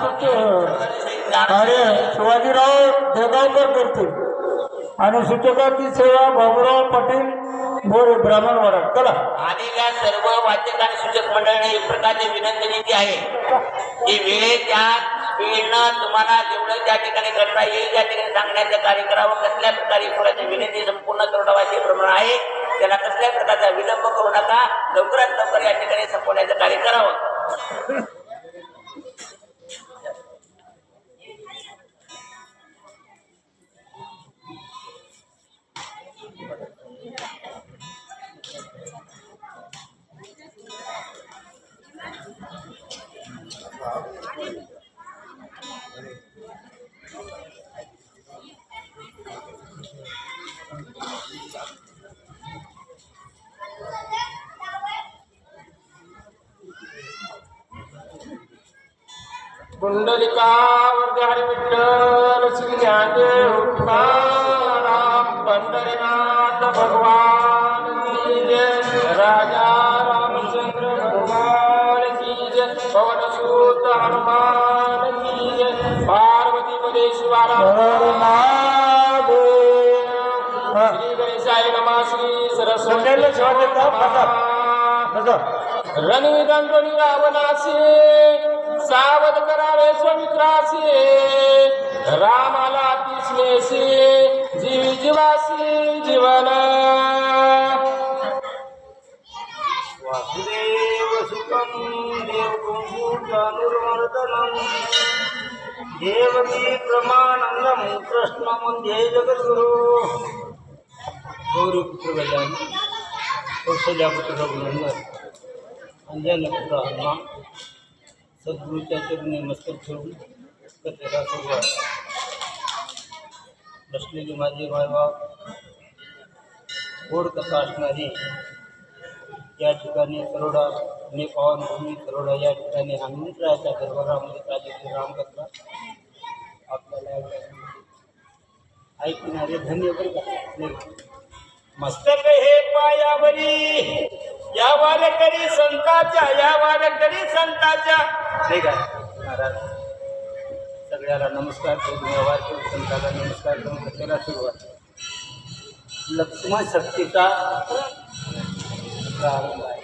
सुट्टी शिवाजीराव देगावकर करतील. आणि सूचकाची सेवा बाबूराव पाटील मोरे ब्राह्मणवाडा चला. आलेल्या सर्व वाचक आणि सूचक मंडळाने एक प्रकारची विनंती केली आहे की वेळेच्या स्पीडनं तुम्हाला जेवढं त्या ठिकाणी करता येईल त्या ठिकाणी सांगण्याचं कार्य करावं कसल्या प्रकारे पुढे विनंती संपूर्ण करोडावासी प्रमाण आहे त्याला कसल्या प्रकारचा विलंब करू नका. लवकरात लवकर या ठिकाणी संपवण्याचं कार्य करावं पुंडलिकावरती हरी विठ्ठल श्री ज्ञानदेव तुकाराम पंढरीनाथ भगवान की जय राजा रामचंद्र भगवान की जय हनुमान की जय पार्वती पदे श्री गणेशाय नमः श्री सरस्वती रणविदंडोनी సావధ రామలా తీసివేసి జీవి జీవాసి జీవన వసుదేవ సుఖం దేవకుంభూతానుర్మర్దనం దేవకీ ప్రమాణందం కృష్ణము జయ జగద్గురు హనుమాన్ सद्गुरूच्या चरणी मस्तक ठेवून कथेला सुरुवात बसलेली माझी मायबाप गोड कथा असणारी या ठिकाणी करोडा मी पावनभूमी करोडा या ठिकाणी हनुमंतरायाच्या दरबारामध्ये चाललेली रामकथा आपल्याला ऐकणारे धन्य बरं का. नाही. मस्तक हे पायावरी. या वारकरी संताच्या या वारकरी संताच्या. ठीक आहे. महाराज सगळ्याला नमस्कार करून वारकरी संताला नमस्कार करून सुरुवात लक्ष्मण शक्तीचा प्रारंभ आहे.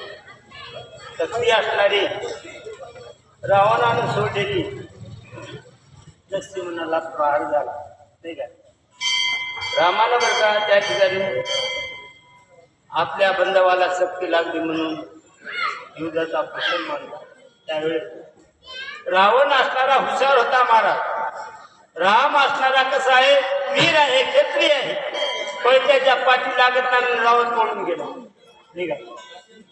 शक्ती असणारी रावणानं सोडलेली लक्ष्मणाला प्रहार झाला. ठीक आहे. रामाला बरं का त्या ठिकाणी आपल्या बंधवाला शक्ती लागली म्हणून युद्धाचा प्रसंग मानला त्यावेळेस रावण असणारा हुशार होता महाराज. राम असणारा कसा आहे? वीर आहे क्षत्रिय आहे. पण त्याच्या पाठी लागत नाही रावण पळून गेला. निघा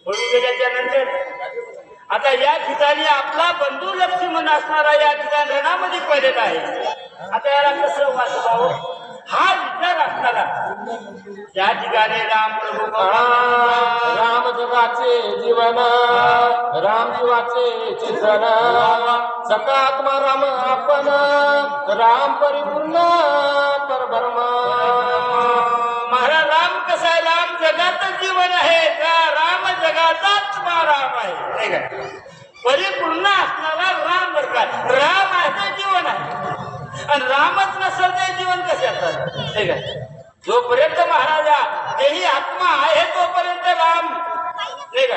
पळून गेल्याच्यानंतर आता या ठिकाणी आपला बंधू लक्ष्मण असणारा या ठिकाणी रणामध्ये पडलेला आहे. आता याला कसं वाचवावं? हा विचार असणारा या ठिकाणी राम प्रभू भगवान राम जगाचे जीवन राम जीवाचे चिंतन. सकात्मा राम आपण राम परिपूर्ण परब्रह्म. महाराज राम कसा आहे? राम जगातच जीवन आहे. का राम जगाचाच राम आहे. नाही का? परिपूर्ण असणारा राम बर का? राम आहे जीवन आहे. आणि रामच नसेल ते जीवन कशाचं नाही का जोपर्यंत महाराजा तेही आत्मा आहे तोपर्यंत राम. नाही का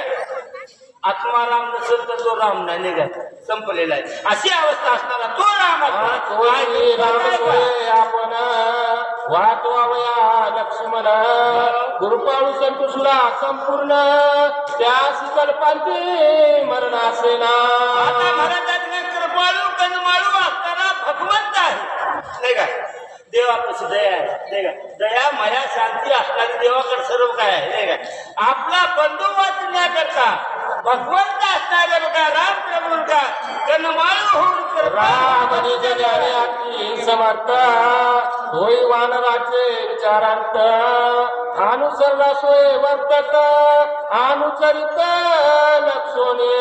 आत्मा राम नसेल तर तो राम नाही नाही का संपलेला आहे. अशी अवस्था असणारा तो राम आपण. वाचवावया लक्ष्मण. कृपाळू संतोषुला संपूर्ण. त्यास कल्पांते मरणासेना. आता महाराजांना कृपाळू कनमाळू असताना भगवंत आहे नाही का देवापाशी दया आहे नाही का? दया माया शांती असणारी देवाकडे सर्व काय आहे नाही का? आपला बंधू वाचण्याकरता भगवंत असणारे बघा राम प्रभू का कनमाळू होऊन राम ज्ञाने अति समर्थ होई वानराचे विचारांत. अनुसरला सोय वर्तत अनुचरित लक्षोने.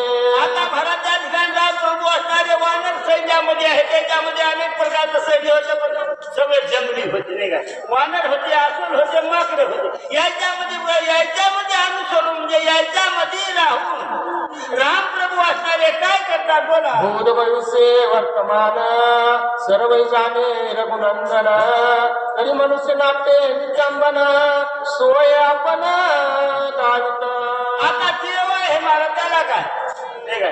आता महाराज या ठिकाणी राम प्रभू असणारे वानर सैन्यामध्ये आहे त्याच्यामध्ये अनेक प्रकारचं सैन्य होतं. सगळे जंगली होते नाही का? वानर होते आसून होते माकडे होते. याच्यामध्ये याच्यामध्ये अनुसरून म्हणजे याच्यामध्ये राहून. रामप्रभू असणारे काय करतात बोला. भूत भविष्य वर्तमान सर्व जाणे रघुनंदन. तरी मनुष्य नाट्य विचंबन सोय आपण आता देव हे मला त्याला काय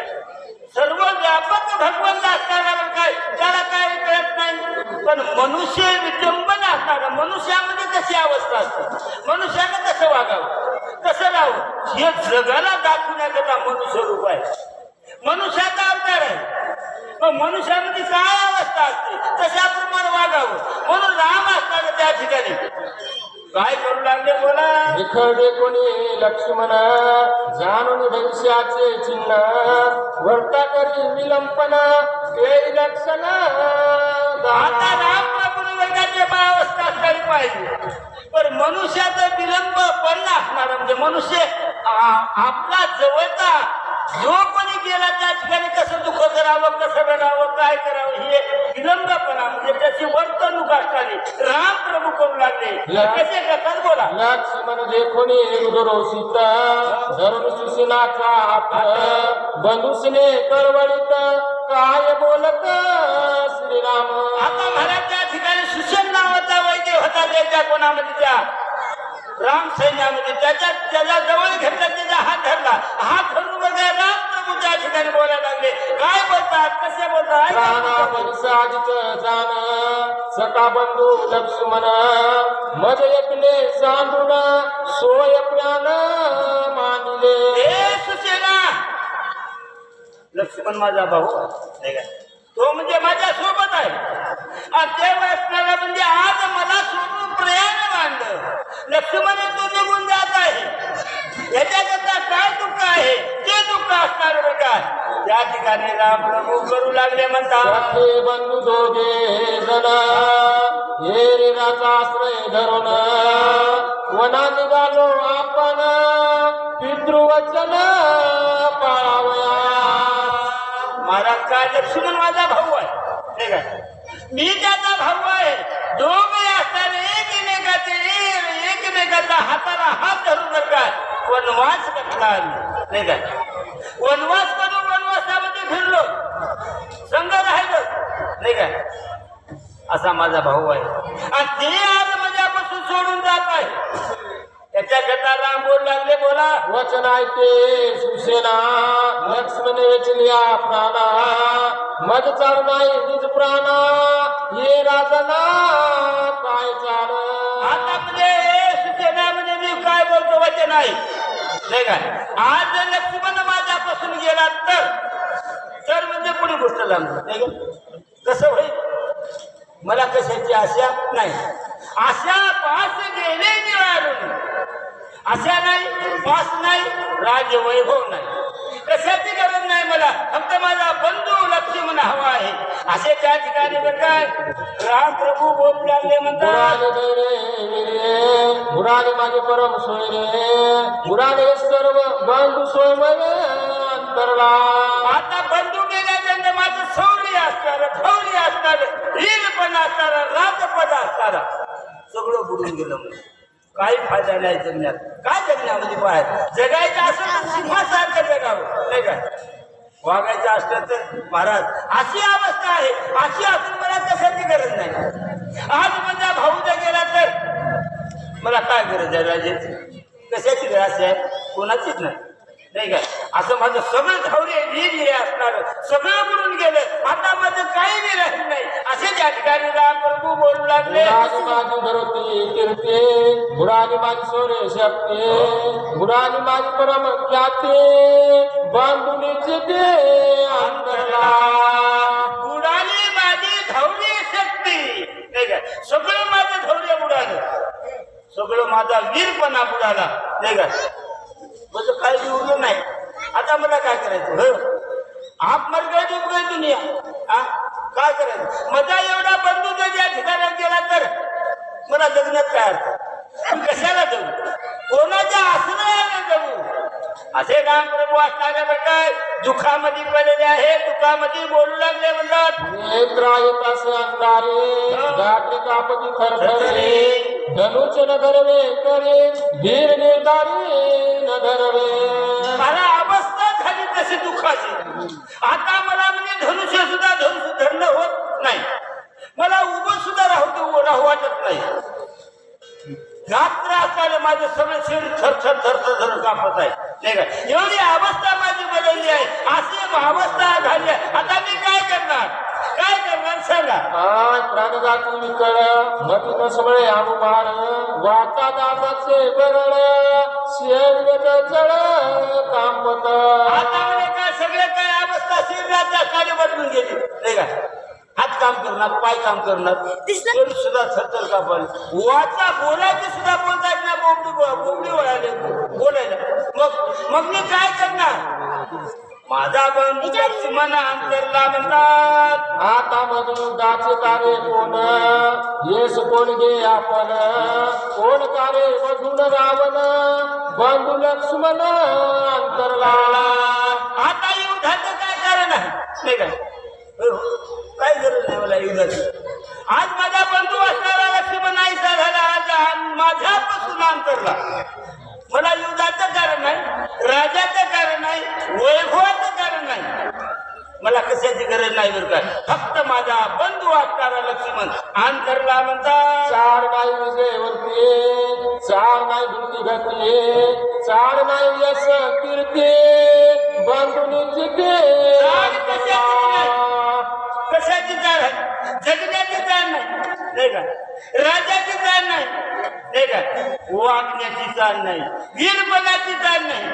सर्व व्यापक भगवंत असताना काय? त्याला काय कळत नाही पण मनुष्य विटंबन असणारा मनुष्यामध्ये कशी अवस्था असते? मनुष्यानं कसं वागावं? कसं राहावं? हे जगाला दाखवण्याकरता मनुष्य रूप आहे. मनुष्याचा अवतार आहे. मग मनुष्यामध्ये काय अवस्था असते? तशाप्रमाणे वागावं? म्हणून राम असताना त्या ठिकाणी. काय करू लागले बोला? निखळले कोणी? लक्ष्मण. जाणून भविष्याचे चिन्ह. वर्ता करी विलंपन ते लक्षण. आता राम वर्गाचे अवस्था असली पाहिजे. पण मनुष्याचा विलंब पडला असणार. म्हणजे मनुष्य आपला जवळचा जो पण गेला त्या ठिकाणी कसं दुःख करावं कसं रडावं काय करावं हे विलंबपणा. म्हणजे त्याची वर्तणूक असणारी राम प्रभू करू लागले. कसे करतात बोला. लक्ष्मण देखोनी रुद्रोषित धरून सुशिनाचा हात बंधुसने करवळीत काय बोलत श्रीराम? आता महाराज त्या ठिकाणी सुशन नावाचा वैद्य होता त्याच्या कोणामध्ये त्या राम सैन्यामध्ये त्याच्या त्याच्याजवळ घेतला त्याचा हात धरला. हात धरून बघा त्या ठिकाणी बोलायला लागले. काय बोलतात? कसे बोलतात? सका बंधू लक्ष्मण. मज एकले सांडून सोय प्राण मानिले. सुसेना! लक्ष्मण माझा भाऊ. आहे काय? तो म्हणजे माझ्या सोबत आहे. आणि ते असणारा म्हणजे आज मला सोडून प्रयाण मांडलं लक्ष्मण तो निघून जात आहे. याच्याकरता काय दुःख आहे? दुःख असणार काय त्या ठिकाणी राम प्रभू करू लागले म्हणतात बंधू दोघे जण हे रे राजा आश्रय धरून वना निघालो आपण पितृवचन पाळावया. महाराज काय लक्ष्मण माझा भाऊ आहे? ठीक आहे मी त्याचा भाऊ आहे. दोघे असणारे एकमेकाचे एकमेकाचा हाताला हात धरून काय वनवास आम्ही नाही. काय वनवास करून वनवासामध्ये फिरलो. संघ राहिलो नाही काय असा माझा भाऊ आहे. आणि ते आज माझ्यापासून सोडून जात आहे. त्याच्या राम बोल लागले बोला. वचन ऐके सुसेना लक्ष्मण वेचलिया प्राणा. मज चाल नाही निज प्राणा. ये राजना काय चाल? आता म्हणजे सुचना म्हणजे मी काय बोलतो वचन आहे नाही काय आज जर लक्ष्मण माझ्यापासून गेला तर तर म्हणजे पुढे गोष्ट लांब नाही कसं होईल? मला कशाची आशा नाही. आशा पास गेले निवारून आशा नाही पास नाही राजवैभव वैभव नाही. कशाची गरज नाही मला. फक्त माझा बंधू लक्ष्मण हवा आहे. असे त्या ठिकाणी बरं काय राम प्रभू बोलू लागले म्हणतात. मुरारी माझे परम सोय रे. मुरारी सर्व बंधू सोय अंतरला. आता बंधू गेल्यानंतर माझं सौर्य असणार धौर्य असणार वीरपण असणार राजपद असणार. सगळं बुडून गेलं. म्हणजे काही फायदा नाही जगण्यात. काय जगण्यामध्ये पाय जगायचं असं सिंहासारखं जगावं. नाही काय वागायचं असलं तर महाराज अशी अवस्था आहे. अशी असून मला कशाची गरज नाही. आज माझा भाऊ जर गेला तर मला काय गरज आहे राजेची कशाची गरज आहे? कोणाचीच नाही. नाही काय असं माझं सगळं धौर्य वीर असणार. सगळं बुडून गेलं. आता माझं काही बी राहिलं नाही. असे त्या ठिकाणी राम प्रभू बोलू लागले. माझी धरती कीर्ती मुरारी माझी सोरे शक्ती मुरारी माझी परम ख्याती. बांधुनीचे ते अंतरला बुडाली माझी धौर्य शक्ती सगळं माझं धौर्य बुडालं सगळं माझा वीरपणा बुडाला नाही काय माझं काही बी उरलं नाही. आता मला काय करायचं? आप डूब गई दुनिया. काय करायचं? माझा एवढा बंधू जर या ठिकाणी गेला तर मला जगण्यात काय अर्थ? कशाला जाऊ कोणाच्या आश्रयाने जाऊ असे काम प्रभू असणारे काय दुःखामध्ये पडलेले आहे दुःखामध्ये बोलू लागले म्हणतात. एक मित्रा येतास अंधारे गाठी कापती थरथरे धनुच न धरवे करे वीर निर्धारी न धरवे मला अवस्था झाली तशी दुःखाची आता मला म्हणजे धनुष्य सुद्धा धनुष्य धरणं होत नाही. मला उभं सुद्धा राहू राहू वाटत नाही. रात्र असताना माझं सगळं शरीर थरथर थरथर धरून कापत आहे. नाही का? एवढी अवस्था माझी बदलली आहे. अशी अवस्था झाली आहे. आता मी काय करणार? काय करणार सांगा? आय प्राणजाती विकळ मती न सबळे अनुमान वाचा दासाचे बरळ शेवट जळ कांपत. आता म्हणजे काय? सगळे काय शरीराच्या कार्य बदलून गेली. नाही का? हात काम करणार पाय काम करणार. शरीर सुद्धा थरथर कापाल वाचा बोलायचे सुद्धा बोलता येत नाही बोबडी बोबडी वळाले बोलायला. मग मग मी काय करणार? माझा बंधू लक्ष्मण अंतरला म्हणतात आता मधून दाचे कार्य कोण? येस कोण गे आपण? कोण कार्य मधून रावण? बंधू लक्ष्मण अंतरला आता युद्धाचं नाही काय हो. काय गरज नाही मला युद्धाची आज माझा बंधू असणारा लक्ष्मण नाहीसा झाला आज माझ्यापासून अंतरला मला युद्धाचं कारण नाही राजाचं कारण नाही वैभवाचं कारण नाही. मला कशाची गरज नाही बरं का? फक्त माझा बंधू असणारा लक्ष्मण अंतरला म्हणता चार नाही विजयवरती चार नाही धृती घातली चार नाही यश कीर्ती कशाची जाण? आहे जगण्याची जाण नाही. नाही का? राजाची जाण नाही. नाही का? वागण्याची जाण नाही. वीरपणाची जाण नाही.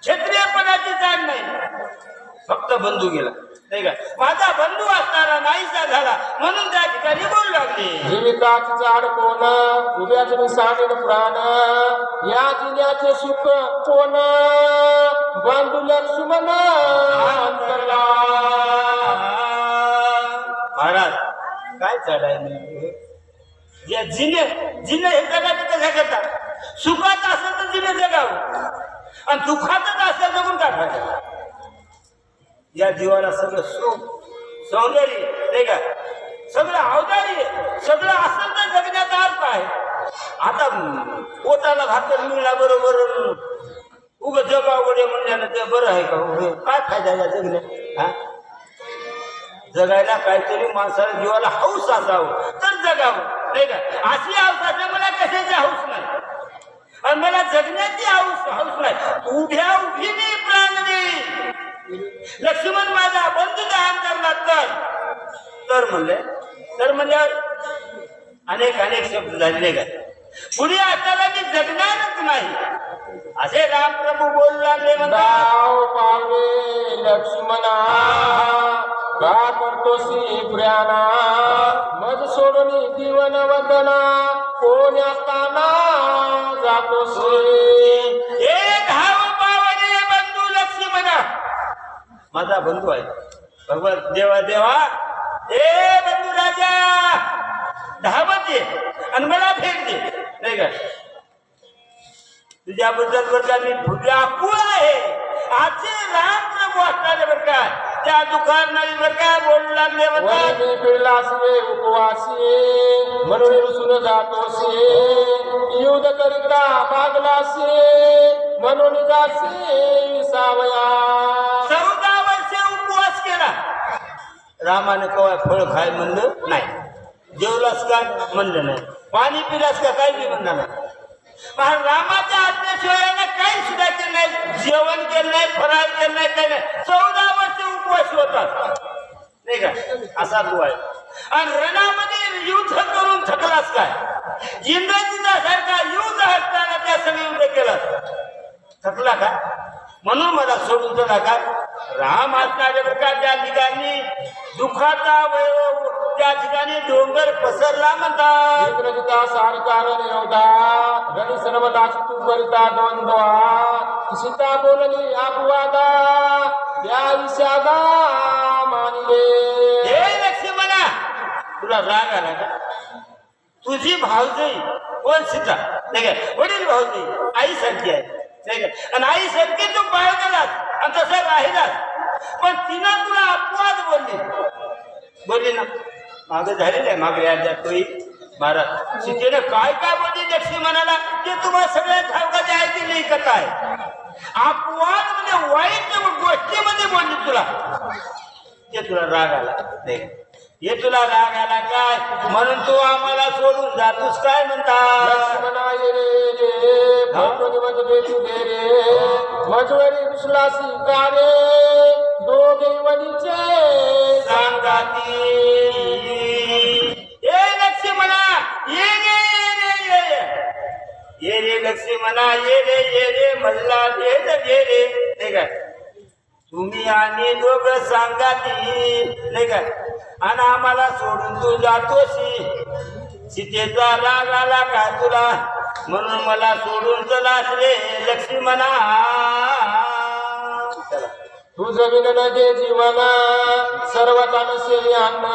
क्षत्रियपणाची जाण नाही. फक्त बंधू गेला. नाही का? माझा बंधू असताना नाहीसा झाला. म्हणून त्या ठिकाणी झाड कोण? उद्याच निसाडीन प्राण. या जिन्याचे सुख कोण? बंधू लक्ष्मण महाराज काय चढाय या जिने जिने हे जगात कसं करतात सुखात असेल तर जिने जगावं. आणि दुःखातच असेल जगून काय फायदा या जीवाला सगळं सुख सौंदर्य नाही का? सगळं अवदारी सगळं असेल तर जगण्याचा अर्थ आहे. आता पोटाला भाकर मिळण्याबरोबर उग जगावडे म्हणल्यानं ते बरं आहे का? उभं काय फायदा या जगण्या हा? जगायला काहीतरी माणसाला जीवाला हौस असावं तर जगावं. नाही का? अशी हौस असते मला कशाची हौस नाही? आणि मला जगण्याची हौस हौस नाही. उभ्या उभी मी प्राण लक्ष्मण माझा बंधू दहन करणार तर म्हणले तर म्हणल्यावर अनेक अनेक शब्द झालेले का पुढे आता मी जगणारच नाही. असे रामप्रभू बोलू लागले म्हणतात. गाव पावे लक्ष्मणा. का करतोसी प्रियाना मज सोडून जीवन वंदना. कोण असताना धाव पावणे बंधू लक्ष्मणा. माझा बंधू आहे. भगवान देवा देवा. ए बंधू राजा! धावत ये आणि मला भेट दे. नाही का? तुझ्याबद्दल बरं का मी व्याकुळ आहे. आजचे राम प्रभू असणारे बरं का? त्या दुकान नाही बरं का? बोलू लागले म्हणतात वनी पिळलासी उपवासी म्हणून रुसून जातोसी. युद्ध करिता मागलासी म्हणून जासी विसावया चौदा वर्षे उपवास केला रामाने कवाय फळ खाय म्हणलं नाही. जेवलास का? म्हणलं नाही. पाणी पिलास का? काही नाही म्हणलं नाही. रामाच्या आज्ञेशिवाय काही सुद्धा केलं नाही. जेवण केलं नाही फराळ केलं नाही काही नाही. चौदा वर्ष उपवास होतात. नाही का? असा तू आहे. आणि रणामध्ये युद्ध करून थकलास काय? इंद्रजीचा सारखा युद्ध असताना त्या सगळे युद्ध केलास थकला का? म्हणून मला सोडून दिला का राम असणाऱ्या प्रकार त्या ठिकाणी दुःखाचा वैभव त्या ठिकाणी डोंगर पसरला म्हणतात. इंद्रजिता सारकार योदा गणी सर्वदास तू करिता द्वंद्वा. सीता बोलली अपवादा त्या विषादा मानिले. हे लक्ष्मणा तुला राग आला का? तुझी भावजई कोण सीता? नाही का? वडील भावजई आई सारखी आहे. का आणि आई सत्य तू बाळगलास आणि तसा राहिलास. पण तिनं तुला अपवाद बोलली. बोलली ना मागं झालेलं आहे मागे याच्या तोही महाराज सीतेनं काय काय बोलली लक्ष्मी म्हणाला ते तुम्हाला सगळ्या ठावकाची आहे नाही कथा आहे अपवाद म्हणजे वाईट गोष्टीमध्ये बोलली तुला. ते तुला राग आला. नाही. हे तुला राग आला काय? म्हणून तू आम्हाला सोडून जातोस काय म्हणता? लक्ष्मणा ये रे रे भक्तोनी मज भेटू दे रे मजवरी विश्वासी कारे दोघे वनीचे सांगाती ये लक्ष्मणा ये रे ये रे ये रे. ये रे लक्ष्मणा ये रे ये रे मजला दे रे ये रे. नाही काय तुम्ही आणि दोघ सांगाती नाही काय आणि आम्हाला सोडून तू जातोशी. सीतेचा राग आला का तुला? म्हणून मला सोडून चलास रे लक्ष्मी म्हणा तू जमीन न दे जीवन सर्वता अन्न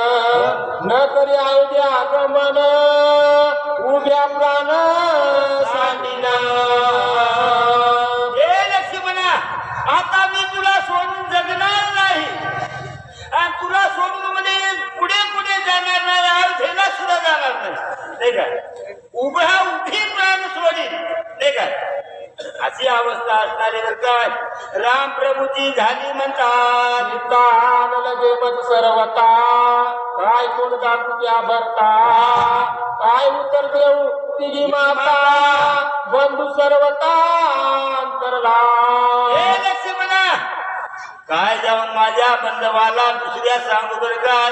न करी आयुधे आगमन उभ्या प्राण सांगिना हे लक्ष्मणा आता मी तुला सोडून जगणार नाही आणि तुला सोडून म्हणजे पुढे पुढे जाणार नाही अवधेला सुद्धा जाणार नाही. नाही का? उभ्या उभी प्राण सोडीन नाही का? अशी अवस्था असणारी बरं काय? राम प्रभूची झाली म्हणतात. लगे मज सर्वता. काय कोण त्या भरता? काय उत्तर देऊ? तिघी माता. बंधू सर्वता. अंतरला. हे लक्ष्मणा काय जाऊन माझ्या बंधवाला दुसऱ्या सांगू बरं काय?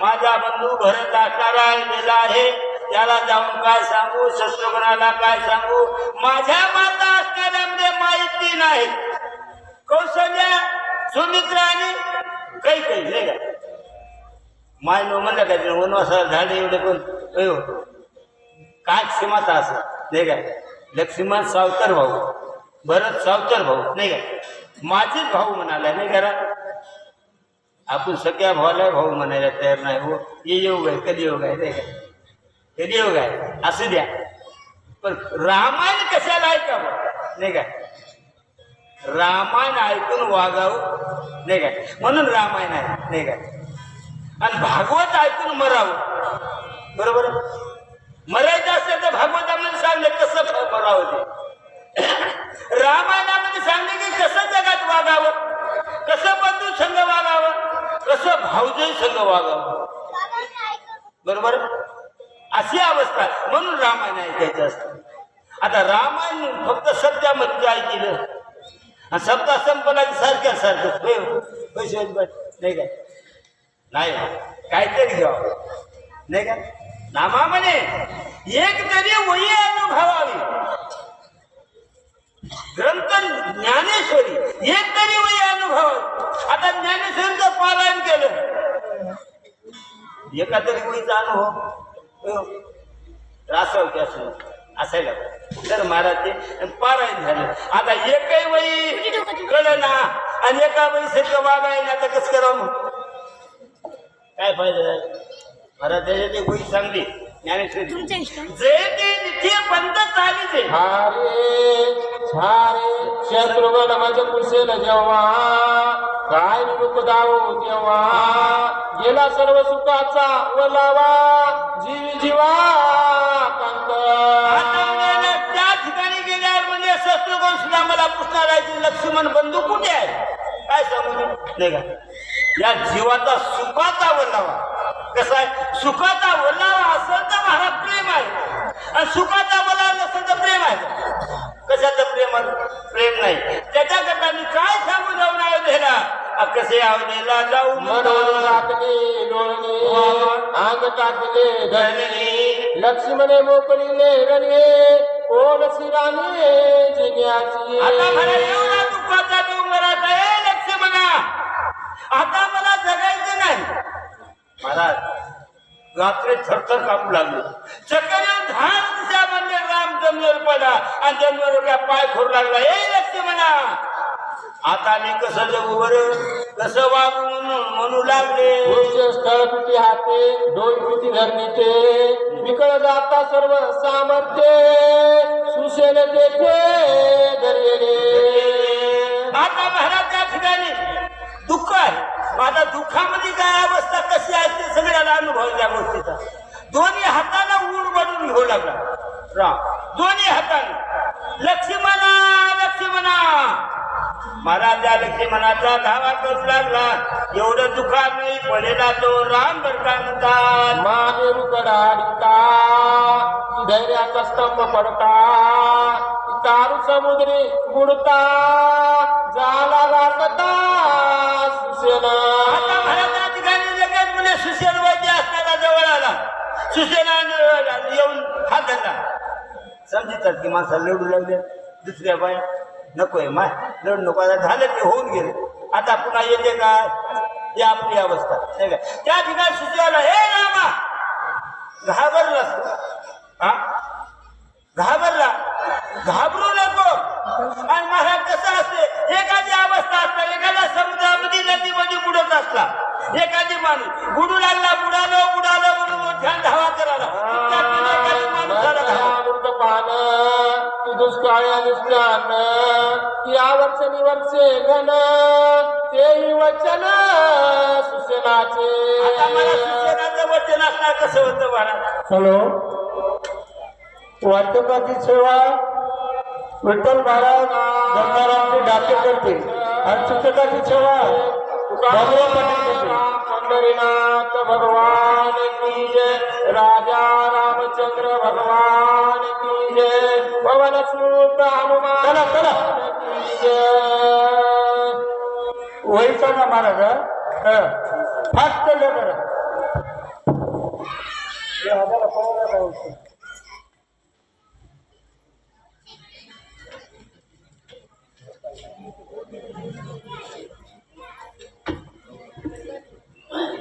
माझा बंधू भरत असणारा गेला आहे. त्याला जाऊन काय सांगू? शत्रुघ्नाला काय सांगू? माझ्या माता असणाऱ्यामध्ये माहिती नाही. कौशल्या सुमित्राने आणि काही काही नाही का माय नो म्हणलं काय वनवासाला झाले एवढे पण. अयो. काय सीमाचा असं नाही का लक्ष्मण सावतर भाऊ. भरत सावतर भाऊ. नाही का? माझेच भाऊ म्हणाला नाही घरात आपण सगळ्या भावाला भाऊ म्हणायला तयार नाही हो. ये योग आहे कधी योग आहे नाही का? कधी योग आहे. असू द्या. पण रामायण कशाला ऐकावं? नाही का? रामायण ऐकून वागावं नाही काय म्हणून रामायण आहे नाही काय आणि भागवत ऐकून मरावं. बरोबर मरायचं असेल तर भागवतामध्ये सांगले कसं मरावं ते रामायणामध्ये सांगले की कसं जगात वागावं कसं बंधू संघ वागावं कसं संग वागावं बरोबर? अशी अवस्था. म्हणून रामायण ऐकायचं असतं. आता रामायण फक्त सत्यामध्ये ऐकलं. आणि सप्ता संपला की सारख्या सारखं. पैसे नाही काय नाही हो. काहीतरी घ्यावं नाही का? नामा म्हणे एक तरी वही अनुभवावी. ग्रंथ ज्ञानेश्वरी एक तरी वही अनुभवावी. आता ज्ञानेश्वरीचं पारायण केलं. एका तरी वहीचा अनुभव रासाव की असं असायला. तर महाराज ते पारायण झालं. आता एकही वही कळलं ना आणि एका वही सगळं वागायला आता कसं करावं मग? काय फायदा झाला? महाराज त्याच्यात एक वही चांगली. ज्ञानेश्वरी जे. ते नित्य बंद झाली ते. हारे छारे शत्रुघ्न कुशल जेव्हा काय निरूप दावो तेव्हा गेला सर्व सुखाचा वलावा जीव जीवा त्या ठिकाणी गेल्यावर म्हणजे शत्रुघ्न सुद्धा मला पुसणार आहे लक्ष्मण बंधू कुठे आहे काय सांगू नाही का? या जीवाचा सुखाचा वल्लावा कसा आहे? सुखाचा वल्लावा असेल तर मला प्रेम आहे. आणि सुखाचा मला नसेल तर प्रेम आहे. कशाचं प्रेम? प्रेम नाही. त्याच्याकरता मी काय सांगू जाऊन अयोध्येला कसे अयोध्येला जाऊ डोळणे धरणे लक्ष्मणे मोकळीले रणे कोण शिराने जिन्याची. आता मला एवढा दुःखाचा डोंगराचा ए लक्ष्मणा. आता मला जगायचं नाही. महाराज रात्री थरथर कापू लागलो. चक्कर धान दिशा म्हणजे राम जमिनीवर पडा आणि काय पाय खोर लागला. ए लक्ष्मणा. आता मी कसं जगू बर? कसं वागून म्हणू लागले. स्थळपिटी हाते? डोई पिटी धरणीते विकळ जाता सर्व सामर्थ्य. सुसेन देते धरलेले आता त्या ठिकाणी दुःख आहे. माझ्या दुःखामध्ये काय अवस्था कशी असते सगळ्याला अनुभव त्या गोष्टीचा. दोन्ही हाताला ऊन बनून घेऊ लागला. दोन्ही हाताने. लक्ष्मणाचा धावा करू लागला. एवढं दुखात नाही पडेला तो राम बरका म्हणतात मागे धैर्याचा स्तंभ पडता तारू समुद्री बुडता झाला गाठता सुसेना आता महाराजा ठिकाणी म्हणजे वैद्य असताना जवळ आला. सुशेनाने येऊन हात धरला. समजतात की माणसाला लढू लागले. दुसऱ्या बाया नको आहे माय लढू नको. आता झालं ते होऊन गेले. आता पुन्हा येते का? ही आपली अवस्था. नाही का? त्या ठिकाणी सुचवायला हे रामा! घाबरला तू. हा? घाबरला? घाबरू नको. आणि महाराज कसं असते? एखादी अवस्था असतात एखादा समुद्रामध्ये नदीमध्ये बुडत असला एखादी माणूस बुडू लागला बुडालो बुडालो म्हणून मोठ्या धावा करायला दुष्काळ्या आवर्चनी वर्षे गण तेही वचन सुसेनाचे. वचन असणार कसं होतं महाराज? हॅलो वाचकाची सेवा विठ्ठल महाराज गंगारामचे डाके करते आणि शिक्षकाची सेवा पंढरीनाथ भगवान की जय राजा रामचंद्र भगवान की जय पवन सुत हनुमान की जय. वहीचा ना महाराज. फास्ट करा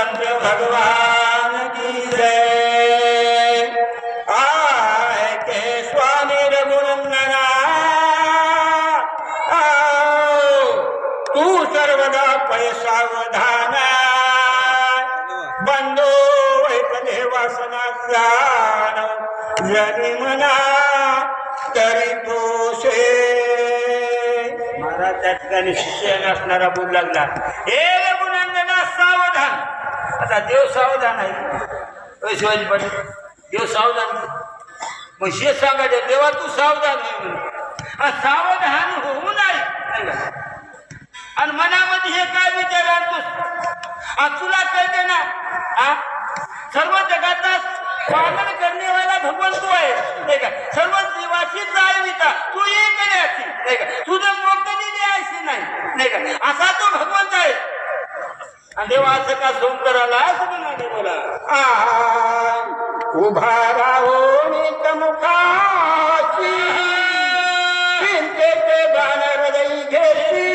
चंद्र भगवान की जय। आय के स्वामी रघुनंदना। तू सर्वदा पैसावधान। बंधू ऐकले वासना जाण। जरी म्हणा तरी दोषे महाराज त्या ठिकाणी शिष्य असणारा बोल लागला. हे आता देव सावधान आहे. होय शिवाजी पाटील देव सावधान मग हे सांगायचं देवा तू सावधान आहे सावधान होऊ नाही. नाही का? आणि मनामध्ये हे काय विचार आणतोस आ, तुला कळते ना? आ? सर्व जगाचा पालन करण्यावाला भगवान तू आहे. नाही का? सर्व जीवाशी जाळविता तू एक याची नाही का? तुझं मोकळी द्यायची नाही. नाही का? असा तो भगवंत आहे. देवा असं का सोम करायला असं म्हणाले मला? आ, उभा राहून मुखाशी. चिंतेचे बाण हृदय घेतली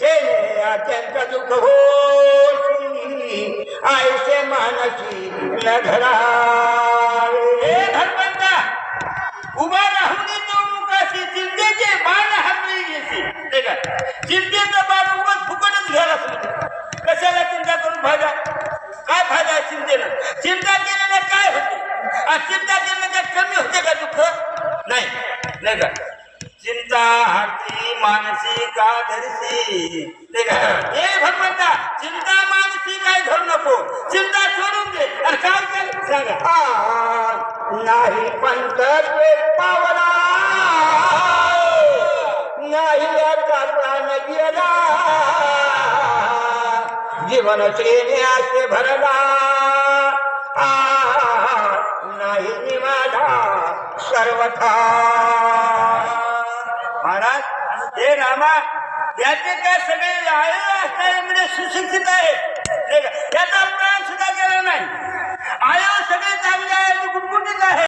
केले अत्यंत दुःख होशी. आयुष्य मानसी न धरावे हे धर्मंता उभा राहून तो मुखाशी चिंतेचे बाण हातळी घ्यायची नाही का चिंतेचं बाण उगाच फुकटच घ्यायला कशाला चिंता करून फायदा काय फायदा आहे चिंतेनं चिंता केल्यानं काय होते? चिंता केल्यानं काय कमी होते का दुःख? नाही नाही का चिंता हाती मानसी का धरसी? नाही का हे भगवंता चिंता मानसी काय धरू नको? चिंता सोडून दे. अरे काय कर सांगा. नाही पंत पावला. नाही जीवन श्रेणी भरला. नाही सर्वथा. हे रामा याचे काय सगळे आलेले म्हणजे सुशिक्षित आहे. त्याचा प्राण सुद्धा केला नाही. आया सगळे चांगले आहे आहे.